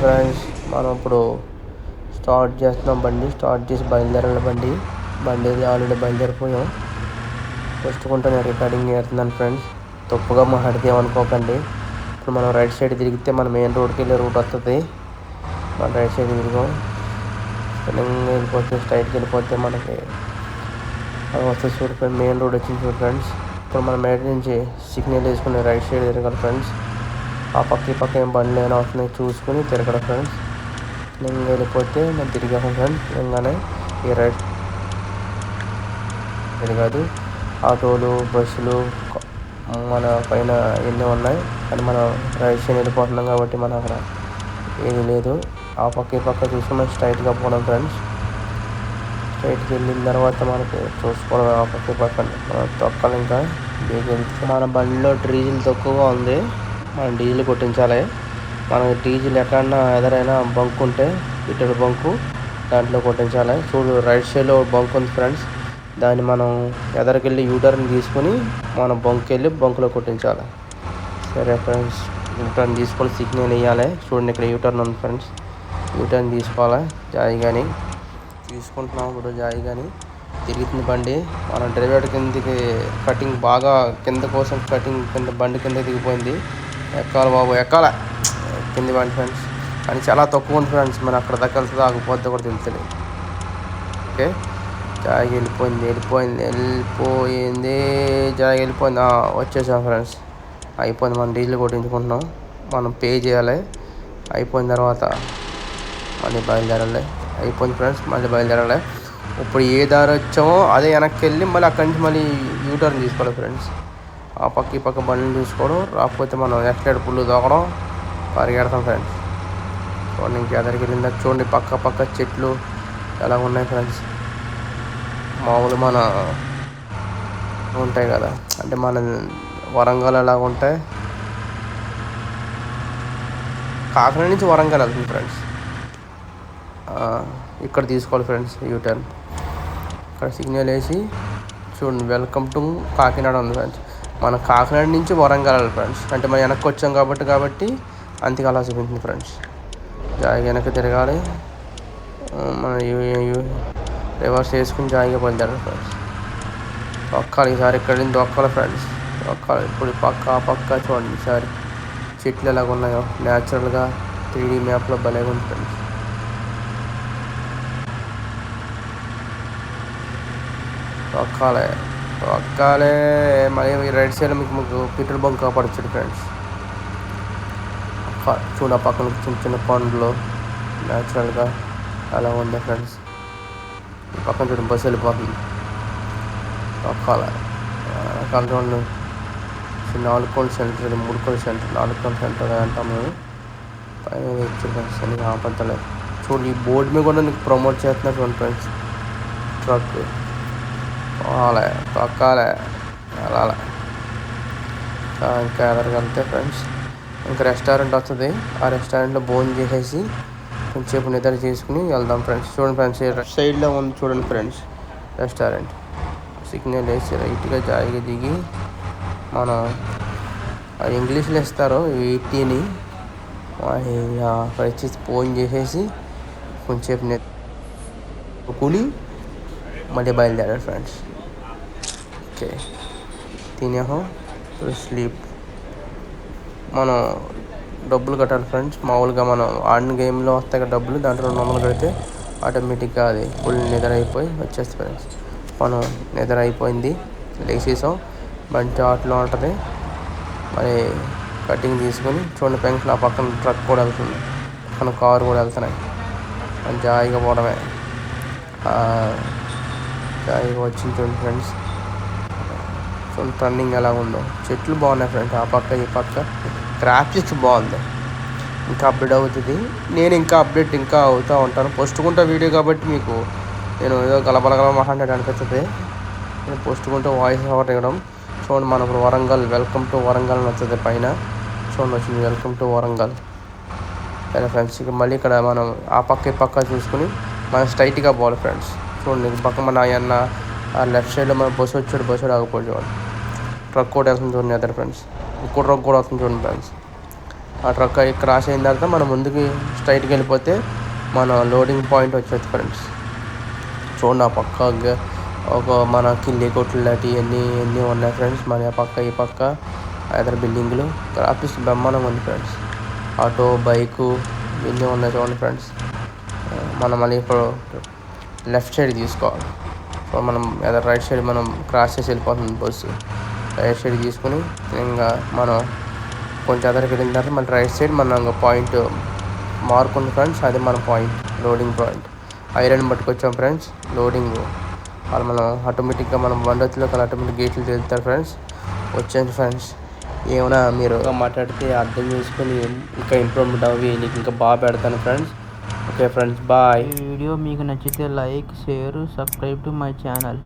Friends మనం ఇప్పుడు start చేస్తున్నాం బండి. స్టార్ట్ చేసి బయలుదేరాలి బండి. బండి ఆల్రెడీ బయలుదేరిపోయాం. వస్తుకుంటే నేను రికార్డింగ్ చేస్తున్నాను ఫ్రెండ్స్. తప్పుగా మాట్లాడితే అనుకోకండి ఇప్పుడు మనం రైట్ సైడ్ తిరిగితే మన మెయిన్ రోడ్కి వెళ్ళే రూట్ వస్తుంది. మన రైట్ సైడ్ తిరిగాం. స్పెల్లింగ్ వెళ్ళిపోతే స్ట్రైట్కి వెళ్ళిపోతే మనకి వస్తే వస్తుంది చూడు మెయిన్ రోడ్ వచ్చింది చూడు ఫ్రెండ్స్. ఇప్పుడు మనం బయట నుంచి సిగ్నల్ వేసుకుని రైట్ సైడ్ తిరగాలి ఫ్రెండ్స్. ఆ పక్క ఈ పక్క ఏం బండ్లు ఏమైనా వస్తున్నాయి చూసుకుని తిరగడం ఫ్రెండ్స్ నేను వెళ్ళిపోతే నేను తిరిగాను ఫ్రెండ్స్ నిజంగానే ఈ రైట్ తిరగదు ఆటోలు బస్సులు మన పైన ఎన్ని ఉన్నాయి. కానీ మనం రైట్ సైడ్ వెళ్ళిపోతున్నాం కాబట్టి మన అక్కడ ఏది లేదు. ఆ పక్క ఈ పక్క చూసి మనం స్ట్రైట్గా పోవడం ఫ్రెండ్స్ స్ట్రైట్కి వెళ్ళిన తర్వాత మనకి చూసుకోవడం ఆ పక్క ఈ పక్క మనం ఇంకా మన బండిలో డీజిల్ తక్కువగా ఉంది. మనం డీజిల్ కొట్టించాలి. మనకి డీజిల్ ఎక్కడన్నా ఎదరైనా బంక్ ఉంటే ఇటు బంకు దాంట్లో కొట్టించాలి. చూడు రైట్ సైడ్లో బంక్ ఉంది ఫ్రెండ్స్. దాన్ని మనం ఎదరికెళ్ళి యూటర్న్ తీసుకుని మనం బంక్ వెళ్ళి బంకులో కొట్టించాలి. సరే ఫ్రెండ్స్ యూటర్న్ తీసుకొని సిగ్నల్ వేయాలి. చూడండి ఇక్కడ యూటర్న్ ఉంది ఫ్రెండ్స్. యూటర్న్ తీసుకోవాలి జాయి కానీ తీసుకుంటున్నాం ఇప్పుడు జాయి కానీ తిరుగుతుంది బండి. మన డ్రైవర్ కిందకి కటింగ్ బాగా కింద కోసం కటింగ్ కింద బండి కింద దిగిపోయింది. ఎక్కాలి బాబు ఎక్కాల. కింది బండి ఫ్రెండ్స్ కానీ చాలా తక్కువ ఉంది ఫ్రెండ్స్ మరి అక్కడ దాకా వెళ్తుందో ఆగిపోద్దో కూడా తెలుస్తుంది ఓకే? జాగి వెళ్ళిపోయింది వెళ్ళిపోయింది వెళ్ళిపోయింది జాగి వెళ్ళిపోయింది. వచ్చేసాం ఫ్రెండ్స్ అయిపోయింది మనం డీజిల్ కొట్టించుకుంటున్నాం. మనం పే చేయాలి. అయిపోయిన తర్వాత మళ్ళీ బయలుదేరాలి. అయిపోయింది ఫ్రెండ్స్ మళ్ళీ బయలుదేరాలి. ఇప్పుడు ఏ దారి వచ్చామో అదే వెనక్కి వెళ్ళి మళ్ళీ అక్కడి నుంచి మళ్ళీ యూటర్న్ తీసుకోవాలి ఫ్రెండ్స్ ఆ పక్క ఈ పక్క బండిని చూసుకోవడం రాకపోతే మనం ఎక్కడ పుల్లు దోకడం పరిగెడతాం ఫ్రెండ్స్ చూడండి ఇంకా ఎదరికి వెళ్ళిందా చూడండి పక్క పక్క చెట్లు ఎలా ఉన్నాయి ఫ్రెండ్స్ మామూలు మన ఉంటాయి కదా అంటే మన వరంగల్ ఎలా ఉంటాయి? కాకినాడ నుంచి వరంగల్ వెళ్తుంది ఫ్రెండ్స్ ఇక్కడ తీసుకోవాలి ఫ్రెండ్స్ యూటర్న్ ఇక్కడ సిగ్నల్ వేసి చూడండి వెల్కమ్ టు కాకినాడ ఉంది ఫ్రెండ్స్ మన కాకినాడ నుంచి వరంగల్ వెళ్ళాలి ఫ్రెండ్స్ అంటే మనం వెనక్కి వచ్చాం కాబట్టి కాబట్టి అంతగా అలా చూపించింది ఫ్రెండ్స్ జాయిగా వెనక్కి తిరగాలి. మన రివర్స్ వేసుకుని జాయిగా బయలుదేరాలి ఫ్రెండ్స్ దొక్కాలి ఈసారి ఇక్కడ నుంచి దొక్కాలి ఫ్రెండ్స్ దొక్కాలి ఇప్పుడు పక్క పక్క చూడండి ఈసారి చెట్లు ఎలాగ ఉన్నాయో. న్యాచురల్గా త్రీడీ మ్యాప్లో భలేగా ఉంది ఫ్రెండ్స్ తొక్కాలి మరి మళ్ళీ రైట్ సైడ్ మీకు మీకు పెట్రోల్ బంక్ కాపాడచ్చు ఫ్రెండ్స్. చూడ పక్కన చిన్న చిన్న పండ్లు న్యాచురల్గా అలా ఉంది ఫ్రెండ్స్. ఈ పక్కన చూడ బస్సు వెళ్ళిపోతుంది. తొక్కాలి కంట్రోల్ నాలుగు కోళ్ళ సెంటర్ మూడు కోళ్ళ సెంటర్ నాలుగు కోళ్ళ సెంటర్ అంటాం మేము. పైన చూడండి ఫ్రెండ్స్ అని చూడండి ఈ బోర్డు మీద కూడా నీకు ప్రమోట్ చేస్తున్నారు చూడండి ఫ్రెండ్స్. ట్రక్. పోవాలి తొక్కాలి వెళ్ళాలి. ఇంకా ఎదరికి వెళ్తే ఫ్రెండ్స్ ఇంకా రెస్టారెంట్ వస్తుంది. ఆ రెస్టారెంట్లో భోజనం చేసేసి కొంచెంసేపు నిద్ర చేసుకుని వెళ్దాం ఫ్రెండ్స్ చూడండి ఫ్రెండ్స్ సైడ్లో ఉంది చూడండి ఫ్రెండ్స్ రెస్టారెంట్ సిగ్నల్ వేసి రైట్గా జాయిగా దిగి మనం అది ఇంగ్లీష్లో ఇస్తారు ఎయిటీని అక్కడ ఫోన్ చేసేసి కొంచెంసేపు నిద్ర కూలి మళ్ళీ బయలుదేరారు ఫ్రెండ్స్. ఓకే. తినేహో స్లీప్. మనం డబ్బులు కట్టాలి ఫ్రెండ్స్. మామూలుగా మనం ఆడిన గేమ్లో వస్తాయి కదా డబ్బులు దాంట్లో రెండు వందలు కడితే ఆటోమేటిక్గా అది ఫుల్ నిద్ర అయిపోయి వచ్చేస్తుంది ఫ్రెండ్స్. మనం నిద్ర అయిపోయింది లేచేసాం. మంచి ఆటలో ఉంటుంది. మరి కటింగ్ తీసుకొని చూడండి పెంకులు ఆ పక్కన ట్రక్ కూడా వెళ్తుంది. పక్కన కారు కూడా వెళ్తున్నాయి. జాయిగా పోవడమే. వచ్చింది చూడండి ఫ్రెండ్స్ చూడండి టర్నింగ్ ఎలా ఉందో. చెట్లు బాగున్నాయి ఫ్రెండ్స్ ఆ పక్క ఈ పక్క. ట్రాఫిక్ బాగుంది. ఇంకా అప్డేట్ అవుతుంది. నేను ఇంకా అప్డేట్ ఇంకా అవుతూ ఉంటాను. పోస్టుకుంటా వీడియో కాబట్టి మీకు నేను ఏదో గలబలగల మాట్లాడే అనిపిస్తుంది నేను పోస్టుకుంటూ వాయిస్ ఓవర్ ఇవ్వడం చూడండి మన ఇప్పుడు వరంగల్. వెల్కమ్ టు వరంగల్ అని వస్తుంది పైన. చూడండి వచ్చింది. Welcome to Warangal. సరే ఫ్రెండ్స్ ఇక మళ్ళీ ఇక్కడ మనం ఆ పక్క ఈ పక్క చూసుకుని మనం స్ట్రైట్గా పోవాలి ఫ్రెండ్స్ చూడండి పక్క మన ఆయన ఆ లెఫ్ట్ సైడ్లో మన బస్సు వచ్చాడు. బస్సు ఆగిపోయి చూడండి. ట్రక్ కూడా వెళ్తుంది చూడండి అదర్ ఫ్రెండ్స్ ఇంకో ట్రక్ కూడా వస్తుంది చూడండి ఫ్రెండ్స్ ఆ ట్రక్ అయి క్రాస్ అయిన తర్వాత మనం ముందుకి స్ట్రైట్కి వెళ్ళిపోతే మన లోడింగ్ పాయింట్ వచ్చేది ఫ్రెండ్స్ చూడండి ఆ పక్క ఒక మన కిల్లి కొట్లు లాంటివి అన్నీ అన్నీ ఉన్నాయి ఫ్రెండ్స్ మన ఆ పక్క ఈ పక్క ఇతర బిల్డింగ్లు ఆఫీస్ బ్రహ్మాండం ఉంది ఫ్రెండ్స్ ఆటో బైకు ఇవన్నీ ఉన్నాయి చూడండి ఫ్రెండ్స్ మనం మళ్ళీ ఇప్పుడు లెఫ్ట్ సైడ్ తీసుకోవాలి సో మనం ఎదర రైట్ సైడ్ మనం క్రాస్ చేసి వెళ్ళిపోతుంది బస్సు. రైట్ సైడ్ తీసుకుని ఇంకా మనం కొంచెం అదరికి వెళ్ళిన తర్వాత మన రైట్ సైడ్ మనం ఇంకా పాయింట్ మార్క్ ఉంది ఫ్రెండ్స్ అది మన పాయింట్ లోడింగ్ పాయింట్. ఐరన్ పట్టుకొచ్చాం ఫ్రెండ్స్ లోడింగ్. వాళ్ళు మనం ఆటోమేటిక్గా మనం వండొచ్చులో ఆటోమేటిక్ గేట్లు తెలుస్తారు ఫ్రెండ్స్. వచ్చాను ఫ్రెండ్స్. ఏమైనా మీరు మాట్లాడితే అర్థం చేసుకొని ఇంకా ఇంప్రూవ్మెంట్ అవి నీకు ఇంకా బాగా పెడతాను ఫ్రెండ్స్. ఓకే ఫ్రెండ్స్ బాయ్ ఈ వీడియో మీకు నచ్చితే like share subscribe to my channel